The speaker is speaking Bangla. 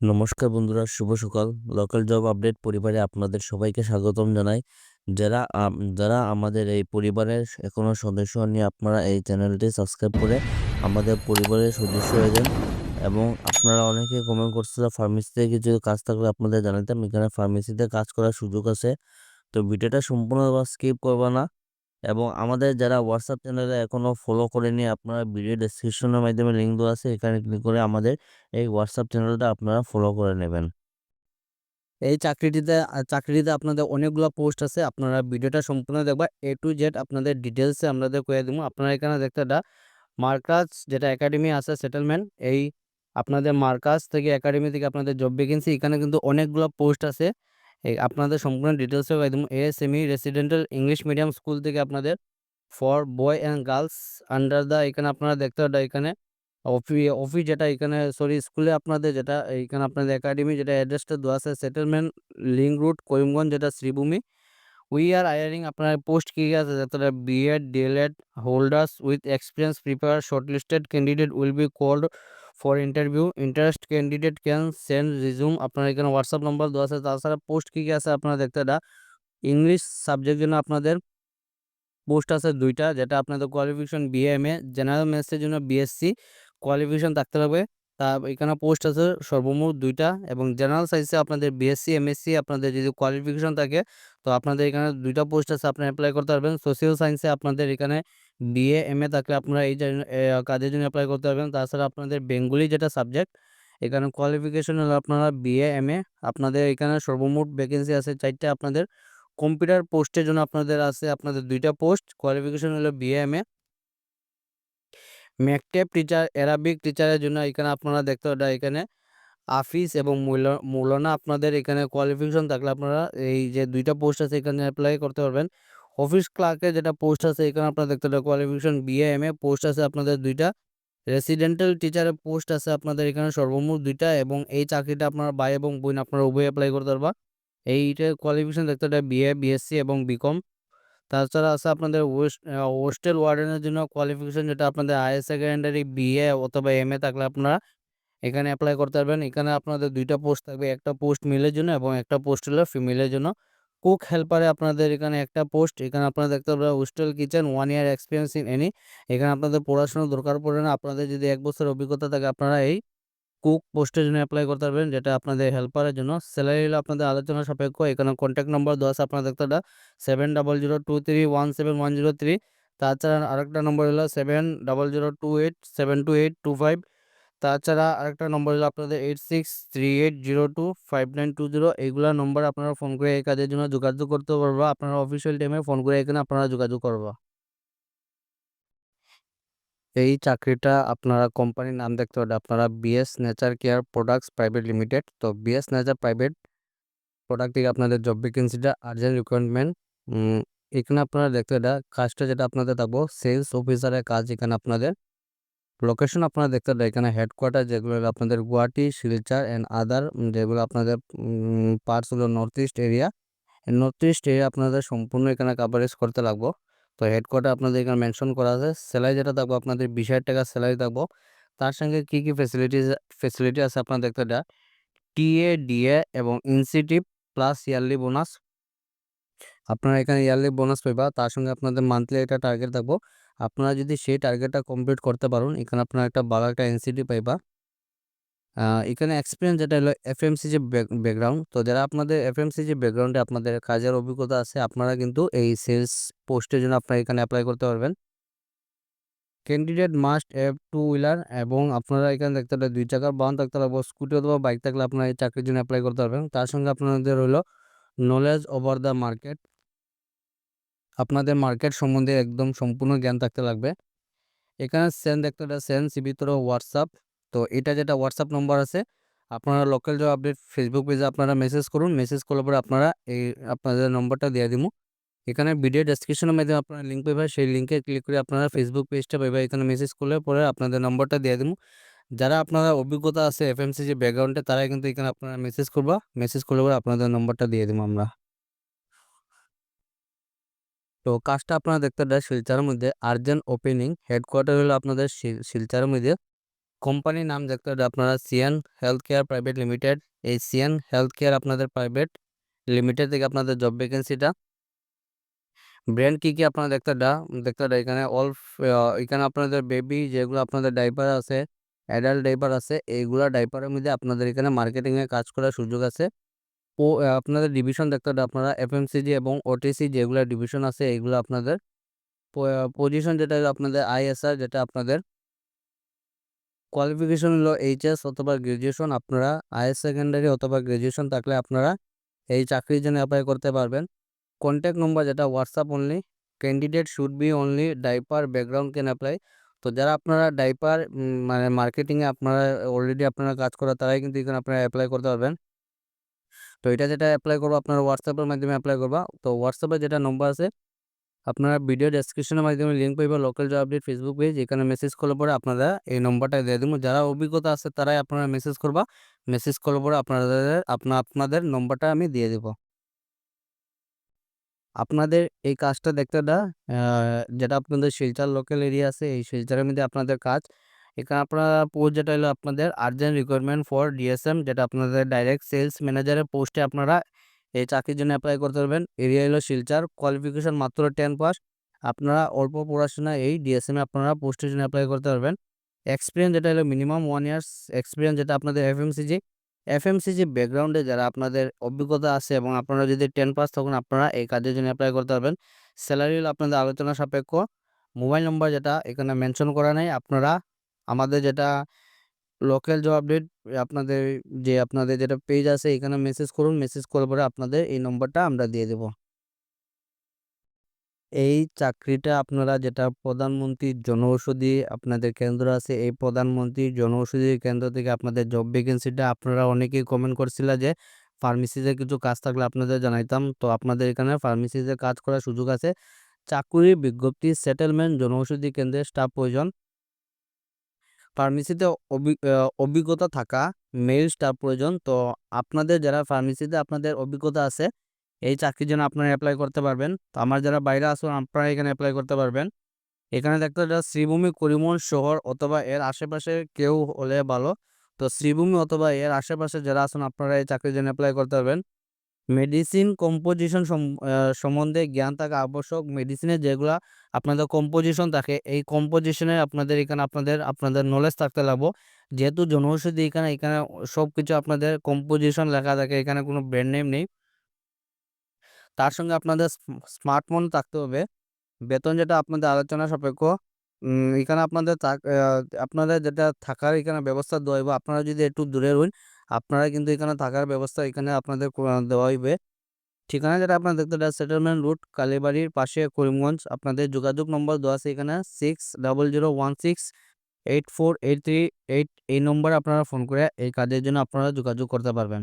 নমস্কার বন্ধুরা, শুভ সকাল। লোকাল জব আপডেট পরিবারে আপনাদের সবাইকে স্বাগতম জানাই। যারা যারা আমাদের এই পরিবারের এখনও সদস্য হননি, আপনারা এই চ্যানেলটি সাবস্ক্রাইব করে আমাদের পরিবারের সদস্য হয়ে যান। এবং আপনারা অনেকে কমেন্ট করছিল ফার্মেসিতে কিছু কাজ থাকলে আপনাদের জানাতাম এখানে ফার্মেসিতে কাজ করার সুযোগ আছে। তো ভিডিওটা সম্পূর্ণ স্কিপ করবা না। এবং আমাদের যারা হোয়াটসঅ্যাপ চ্যানেলে এখনও ফলো করেনি, আপনারা ভিডিও ডেসক্রিপশনের মাধ্যমে লিঙ্ক দেওয়া আছে, এখানে ক্লিক করে আমাদের এই হোয়াটসঅ্যাপ চ্যানেলটা আপনারা ফলো করে নেবেন। এই চাকরিটিতে চাকরিটিতে আপনাদের অনেকগুলো পোস্ট আছে, আপনারা ভিডিওটা সম্পূর্ণ দেখবা। এ টু জেড আপনাদের ডিটেলসে আপনাদের কয়ে দেবো। আপনারা এখানে দেখতে এটা মার্কাস যেটা একাডেমি আছে সেটেলমেন্ট এই আপনাদের মার্কাস থেকে একাডেমি থেকে আপনাদের জব ভ্যাকেন্সি এখানে কিন্তু অনেকগুলো পোস্ট আছে। এই আপনাদের সম্পূর্ণ ডিটেলসে কয়ে দেবো a semi residential English medium school থেকে আপনাদের for boy and girls under the এখানে আপনারা দেখতে পারেন এখানে অফি অফিস যেটা এখানে সরি স্কুলে আপনাদের যেটা, এখানে আপনাদের একাডেমি যেটা অ্যাড্রেসটা দেওয়া আছে সেটেলমেন্ট লিঙ্ক রুট করিমগঞ্জ যেটা শ্রীভূমি। উই আর আয়ারিং আপনার পোস্ট কী কী আছে যাতে BEd DElEd holders with experience prepare shortlisted candidate will be called for interview interest candidate can send resume আপনার এখানে হোয়াটসঅ্যাপ নম্বর দেওয়া আছে, তাছাড়া পোস্ট কী কী আছে আপনারা দেখতে এটা ইংলিশ সাবজেক্ট জন্য আপনাদের পোস্ট আছে দুইটা, যেটা আপনাদের কোয়ালিফিকেশন বিএমএ জেনারেল ম্যাথসের জন্য বিএসসি কোয়ালিফিকেশন থাকতে হবে। তা এখানে পোস্ট আছে সর্বমোট দুইটা, এবং জেনারেল সাইন্সে আপনাদের বিএসসি এমএসসি আপনাদের যদি কোয়ালিফিকেশন থাকে, তো আপনাদের এখানে দুইটা পোস্ট আছে, আপনি অ্যাপ্লাই করতে পারবেন। সোশিয়াল সায়েন্সে আপনাদের এখানে বিএ এমএ থাকলে আপনারা এই কাজের জন্য অ্যাপ্লাই করতে পারবেন। তাছাড়া আপনাদের বেঙ্গলি যেটা সাবজেক্ট এখানে কোয়ালিফিকেশন হলো আপনারা বিএ এমএ আপনাদের এখানে সর্বমোট ভ্যাকেন্সি আছে চারটে আপনাদের কম্পিউটার পোস্টের জন্য আপনাদের আছে আপনাদের দুইটা পোস্ট কোয়ালিফিকেশন হলো বিএ এমএ ম্যাকটেপ টিচার অ্যারাবিক টিচারের জন্য এখানে আপনারা দেখতে পারেন এখানে আফিস এবং মৌলা- মৌলানা আপনাদের এখানে কোয়ালিফিকেশন থাকলে আপনারা এই যে দুইটা পোস্ট আছে এখানে অ্যাপ্লাই করতে পারবেন। অফিস ক্লার্কের যেটা পোস্ট আছে, এখানে আপনারা দেখতে পারেন qualification BA M A post আছে আপনাদের দুইটা। রেসিডেন্টাল টিচারের পোস্ট আছে আপনাদের এখানে সর্বমোট দুইটা এবং এই চাকরিটা আপনার ভাই এবং বোন আপনারা উভয় অ্যাপ্লাই করতে পারবা এইটা কোয়ালিফিকেশন দেখতে পারেন বিএ বিএসসি এবং বিকম তাছাড়া আছে আপনাদের হোস্টেল ওয়ার্ডেনের জন্য কোয়ালিফিকেশন যেটা আপনাদের হায়ার সেকেন্ডারি বিএ অথবা এমএ থাকলে আপনারা এখানে অ্যাপ্লাই করতে পারবেন। এখানে আপনাদের দুইটা পোস্ট থাকবে, একটা পোস্ট মেলের জন্য এবং একটা পোস্ট হলো ফিমেলের জন্য। কুক হেল্পারে আপনাদের এখানে একটা পোস্ট এখানে আপনারা দেখতে পারবেন hostel kitchen one year experience in any এখানে আপনাদের পড়াশোনার দরকার পড়ে না, আপনাদের যদি এক বছর অভিজ্ঞতা থাকে আপনারা এই কুক পোস্টের জন্য অ্যাপ্লাই করতে পারবেন, যেটা আপনাদের হেল্পারের জন্য। স্যালারি হলো আপনাদের আলোচনা সাপেক্ষ, এখানে কন্ট্যাক্ট নম্বর আছে আপনারা দেখতে seven double zero two three one seven one zero three তাছাড়া আরেকটা নম্বর হলো seven double zero two eight seven two eight two five তাছাড়া আরেকটা নম্বর হলো আপনাদের eight six three eight zero two five nine two zero এইগুলো নম্বর আপনারা ফোন করে এই কাজের জন্য যোগাযোগ করতে পারবা। আপনারা অফিসিয়াল টাইমে ফোন করে এখানে আপনারা যোগাযোগ করবা। এই চাকরিটা আপনারা কোম্পানির নাম দেখতে পারেন আপনারা BS nature care products private limited তো বিএস নেচার প্রাইভেট প্রোডাক্ট থেকে আপনাদের জব ভ্যাকেন্সিটা আর্জেন্ট রিকোয়ারমেন্ট এখানে আপনারা দেখতে এটা কাজটা যেটা আপনাদের থাকব সেলস অফিসারের কাজ এখানে আপনাদের লোকেশন আপনারা দেখতে পারেন এখানে হেডকোয়ার্টার যেগুলো আপনাদের গুয়াহাটি শিলচর অ্যান্ড আদার যেগুলো আপনাদের পার্টস হলো north east area north east area আপনাদের সম্পূর্ণ এখানে কাভারেজ করতে লাগবো তো হেডকোয়ার্টার আপনাদের এখানে মেনশন করা আছে স্যালারি যেটা থাকব আপনাদের বিশ হাজার টাকা স্যালারি থাকব তার সঙ্গে কী কী ফেসিলিটিস ফেসিলিটি আছে আপনারা দেখতে এটা টিএ ডিএ এবং ইনসিটিভ প্লাস ইয়ারলি বোনাস আপনারা এখানে ইয়ারলি বোনাস পাইবা। তার সঙ্গে আপনাদের মান্থলি একটা টার্গেট থাকব। আপনারা যদি সেই টার্গেটটা কমপ্লিট করতে পারেন, এখানে আপনারা একটা ভালো একটা এনসিটি পাইবা। এখানে এক্সপিরিয়েন্স যেটা হলো এফএমসি যে ব্যাকগ্রাউন্ড তো যারা আপনাদের এফএমসি যে ব্যাকগ্রাউন্ডে আপনাদের কাজের অভিজ্ঞতা আছে, আপনারা কিন্তু এই সেলস পোস্টের জন্য আপনারা এখানে অ্যাপ্লাই করতে পারবেন। Candidate must have two wheeler এবং আপনারা এখানে দেখতে পারেন দুই চাকার বাহন থাকতে পারব স্কুটি অথবা বাইক থাকলে আপনারা এই চাকরির জন্য অ্যাপ্লাই করতে পারবেন। তার সঙ্গে আপনাদের হলো নলেজ ওভার দ্য মার্কেট আপনাদের মার্কেট সম্বন্ধে একদম সম্পূর্ণ জ্ঞান থাকতে লাগবে। এখানে সেন দেখতে পারেন সেন ভিতরে হোয়াটসঅ্যাপ তো এটা যেটা হোয়াটসঅ্যাপ নম্বর আছে, আপনারা লোকাল জব আপডেট ফেসবুক পেজে আপনারা মেসেজ করুন। মেসেজ করার পরে আপনারা এই আপনাদের নম্বরটা দিয়ে দিব। এখানে ভিডিও ডেসক্রিপশনের মাধ্যমে আপনারা লিঙ্ক পাইবা সেই লিঙ্কে ক্লিক করে আপনারা ফেসবুক পেজটা পাইবা এখানে মেসেজ করলে পরে আপনাদের নম্বরটা দিয়ে দিব। যারা আপনারা অভিজ্ঞতা আছে এফএমসি যে ব্যাকগ্রাউন্ডে তারা কিন্তু এখানে আপনারা মেসেজ করবা। মেসেজ করলে পরে আপনাদের নম্বরটা দিয়ে দিব আমরা। তো কাজটা আপনারা দেখতে দেয় শিলচারের মধ্যে আর্জেন্ট ওপেনিং হেডকোয়ার্টার হলো আপনাদের শিল- শিলচরের মধ্যে। কোম্পানির নাম দেখতে হবে আপনারা CN health care private limited. এই সিএন হেলথ কেয়ার আপনাদের প্রাইভেট লিমিটেড থেকে আপনাদের জব ভ্যাকেন্সিটা। ব্র্যান্ড কী কী আপনারা দেখতে ডা দেখতে ডা এখানে অল এখানে আপনাদের বেবি যেগুলো আপনাদের ডাইপার আছে, অ্যাডাল্ট ডাইপার আছে, এইগুলা ডাইপারের মধ্যে আপনাদের এখানে মার্কেটিংয়ে কাজ করার সুযোগ আছে। ও আপনাদের ডিভিশন দেখতে হবে। আপনারা এফএমসিজি এবং ওটিসি যেগুলো ডিভিশন আছে, এগুলো আপনাদের পজিশন যেটা আপনাদের আইএসআর যেটা আপনাদের কোয়ালিফিকেশন হলো এইচএস অথবা গ্রাজুয়েশন আপনারা আইএস সেকেন্ডারি অথবা গ্রাজুয়েশন থাকলে আপনারা এই চাকরির জন্য অ্যাপ্লাই করতে পারবেন। কন্ট্যাক্ট নম্বর যেটা WhatsApp only candidate should be only diaper background can apply তো যারা আপনারা ডাইপার মানে মার্কেটিংয়ে আপনারা অলরেডি আপনারা কাজ করা, তারাই কিন্তু এখানে আপনারা অ্যাপ্লাই করতে পারবেন। তো এটা যেটা অ্যাপ্লাই করব, আপনারা হোয়াটসঅ্যাপের মাধ্যমে অ্যাপ্লাই করবা। তো হোয়াটসঅ্যাপে যেটা নম্বর আছে, আপনারা ভিডিও ডেসক্রিপশনের মাধ্যমে লিঙ্ক পাইবা local job update Facebook page এখানে মেসেজ করলে পরে আপনারা এই নম্বরটা দিয়ে দেবো। যারা অভিজ্ঞতা আছে, তারাই আপনারা মেসেজ করবা। মেসেজ করলে পরে আপনাদের আপনার আপনাদের নম্বরটা আমি দিয়ে দেব। আপনাদের এই কাজটা দেখতে দা যেটা আপনাদের শিলচর লোকাল এরিয়া আছে, এই শিলচরের মধ্যে আপনাদের কাজ। এখানে আপনারা পোস্ট যেটা হলো আপনাদের আর্জেন্ট রিকোয়ারমেন্ট ফর ডিএসএম যেটা আপনাদের ডাইরেক্ট সেলস ম্যানেজারের পোস্টে আপনারা এই চাকরির জন্য অ্যাপ্লাই করতে পারবেন। এরিয়া হলো শিলচার কোয়ালিফিকেশন মাত্র টেন পাস আপনারা অল্প পড়াশোনা এই ডিএসএম আপনারা পোস্টের জন্য অ্যাপ্লাই করতে পারবেন। এক্সপিরিয়েন্স যেটা হলো মিনিমাম ওয়ান ইয়ার্স এক্সপিরিয়েন্স যেটা আপনাদের এফএমসিজি এফএমসিজি ব্যাকগ্রাউন্ডে যারা আপনাদের অভিজ্ঞতা আছে এবং আপনারা যদি টেন পাস তখন আপনারা এই কাজের জন্য অ্যাপ্লাই করতে পারবেন। স্যালারি হলো আপনাদের আলোচনা সাপেক্ষ। মোবাইল নম্বর যেটা এখানে মেনশন করা নেই, আপনারা আমাদের যেটা লোকাল জব আপডেট আপনাদের যে আপনাদের যেটা পেজ আছে, এখানে মেসেজ করুন মেসেজ করার পরে আপনাদের এই নম্বরটা আমরা দিয়ে দেব। এই চাকরিটা আপনারা যেটা প্রধানমন্ত্রী জনঔষধি আপনাদের কেন্দ্র আছে, এই প্রধানমন্ত্রী জনঔষধি কেন্দ্র থেকে আপনাদের জব ভ্যাকেন্সিটা আপনারা অনেকেই কমেন্ট করছিল যে ফার্মেসিতে কিছু কাজ থাকলে আপনাদের জানাইতাম। তো আপনাদের এখানে ফার্মেসিতে কাজ করার সুযোগ আছে। চাকুরি বিজ্ঞপ্তি সেটেলমেন্ট জনঔষধি কেন্দ্রে স্টাফ প্রয়োজন। ফার্মেসিতে অভিজ্ঞতা থাকা মেল স্টাফ প্রয়োজন। তো আপনাদের যারা ফার্মেসিতে আপনাদের অভিজ্ঞতা আছে, এই চাকরির জন্য আপনারা অ্যাপ্লাই করতে পারবেন। তো আমার যারা বাইরে আসুন, আপনারা এখানে অ্যাপ্লাই করতে পারবেন। এখানে দেখতে হবে শ্রীভূমি করিমন শহর অথবা এর আশেপাশে কেউ হলে ভালো। তো শ্রীভূমি অথবা এর আশেপাশে যারা আসুন, আপনারা এই চাকরির জন্য অ্যাপ্লাই করতে পারবেন। মেডিসিন কম্পোজিশন সম্বন্ধে জ্ঞান থাকা আবশ্যক। মেডিসিনের যেগুলা আপনাদের কম্পোজিশন থাকে, এই কম্পোজিশনে আপনাদের এখানে আপনাদের আপনাদের নলেজ থাকতে লাগবো। যেহেতু জনৌষধি এখানে এখানে সব কিছু আপনাদের কম্পোজিশন লেখা থাকে, এখানে কোনো ব্র্যান্ড নেম নেই। তার সঙ্গে আপনাদের স্মার্টফোন থাকতে হবে। বেতন যেটা আপনাদের আলোচনা সাপেক্ষ এখানে আপনাদের আপনাদের যেটা থাকার এখানে ব্যবস্থা দেওয়া আপনারা যদি একটু দূরে রইন আপনারা কিন্তু এখানে থাকার ব্যবস্থা এখানে আপনাদের দেওয়া হইবে। ঠিকানা যেটা আপনারা দেখতে পাচ্ছেন সেটেলমেন্ট রুট কালীবাড়ির পাশে করিমগঞ্জ। আপনাদের যোগাযোগ নম্বর দেওয়া আছে এখানে six double zero one six eight four eight three eight এই নম্বরে আপনারা ফোন করে এই কাজের জন্য আপনারা যোগাযোগ করতে পারবেন।